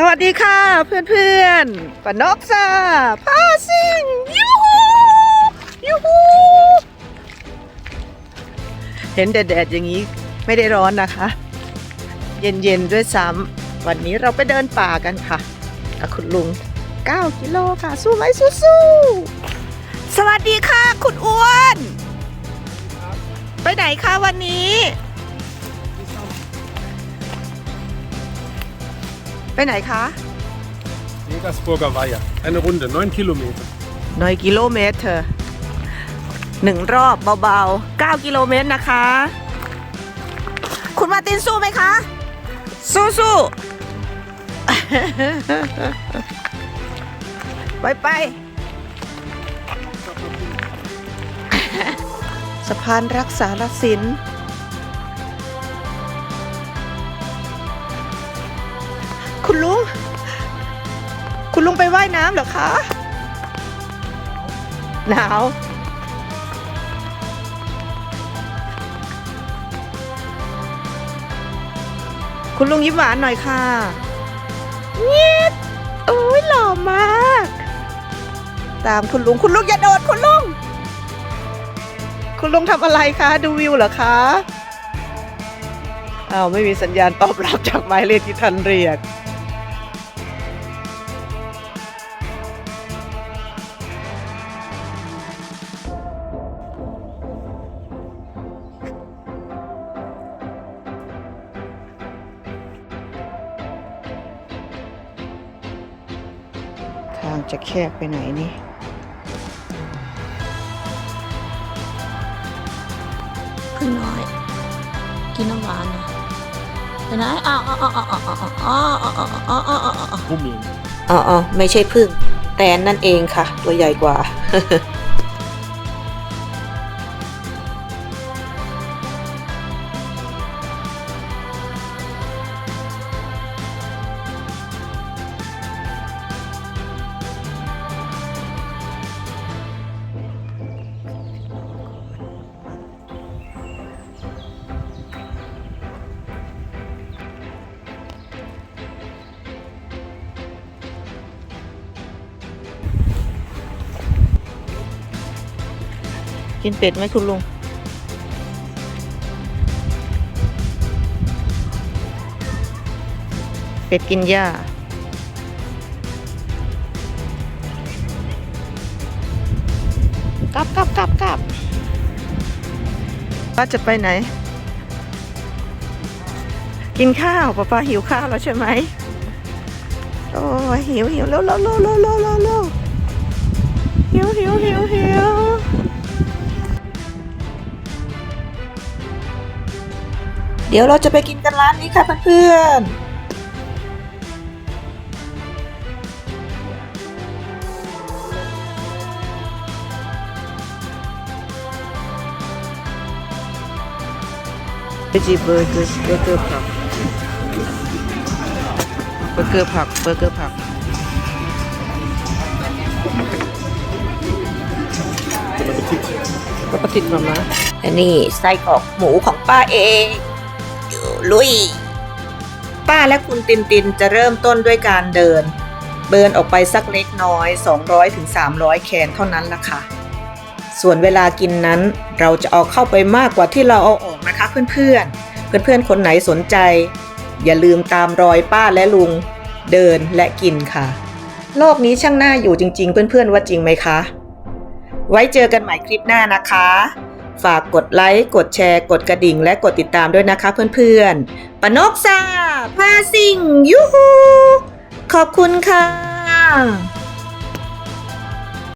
สวัสดีค่ะเพื่อนๆปนกซาพาซิงยูฮูยูฮูเห็นแดดๆอย่างนี้ไม่ได้ร้อนนะคะ เย็นๆด้วยซ้ำวันนี้เราไปเดินป่ากันค่ะกับคุณลุง 9 กิโลค่ะ สู้ไหมสู้ๆสวัสดีค่ะ คุณอ้วน ไปไหนคะวันนี้ ไปไหนคะ Jägersburger Weiher. Eine Runde, 9 Kilometer. หน่อยกิโลเมตรเธอหนึ่งรอบเบาๆ 9 กิโลเมตรนะคะ คุณมาร์ตินสู้ไหมคะ สู้สู้ ไปไป สะพานรักษาลสินคุ ลุงไปว่ายน้ำเหรอคะ หนาว คุณลุงยิ้มหวานหน่อยค่ะเงียบโอ้ยหล่อมาก ตามคุณลุง คุณลุงอย่าโดดคุณลุง คุณลุงทำอะไรคะ ดูวิวเหรอคะอ้าวไม่มีสัญญาณตอบรับจากหมายเลขที่ท่านเรียก ทางจะแคบไปไหนนี่พึ่งน้อย กินน้ำหวานนะไปไหนอ้าวอ้าวอ้าวอ้าวอ้าวอ้าวอ้าวอ้าวอ้าวอ้าวอ้าวอ้าว Hummeln. อ๋ออไม่ใช่พึ่งแตนนั่นเองค่ะ ตัวใหญ่กว่า กินเป็ดไหมคุณลุง เป็ดกินหญ้า กลับกลับกลับกลับป้าจะไปไหน กินข้าวป้าป้าหิวข้าวแล้วใช่ไหมโอ้ยหิวหิวเร็วเร็วเร็วเร็วเร็วเร็วเร็วหิวหิวหิวหิว เดี๋ยวเราจะไปกินกันร้านนี้ค่ะเพื่อนๆ Veggie burger เบอร์เกอร์ผักเบอร์เกอร์ผักเบอร์เกอร์ผักก็ปฏิทินมามาอันนี้ไส้กรอกหมูของป้าเอง ลุย ป้าและคุณตินตินจะเริ่มต้นด้วยการเดิน เบิร์นออกไปสักเล็กน้อย 200-300ถึงแคนเท่านั้นล่ะค่ะ ส่วนเวลากินนั้นเราจะเอาเข้าไปมากกว่าที่เราเอาออกนะคะเพื่อนๆ เพื่อนๆ คนไหนสนใจ อย่าลืมตามรอยป้าและลุง เดินและกินค่ะ โลกนี้ช่างน่าอยู่จริง ๆ เพื่อนๆ ว่าจริงไหมคะ ไว้เจอกันใหม่คลิปหน้านะคะ ฝากกดไลค์ กดแชร์ กดกระดิ่ง และกดติดตามด้วยนะคะเพื่อนๆปนกซาพาสิงยูฮูขอบคุณค่ะ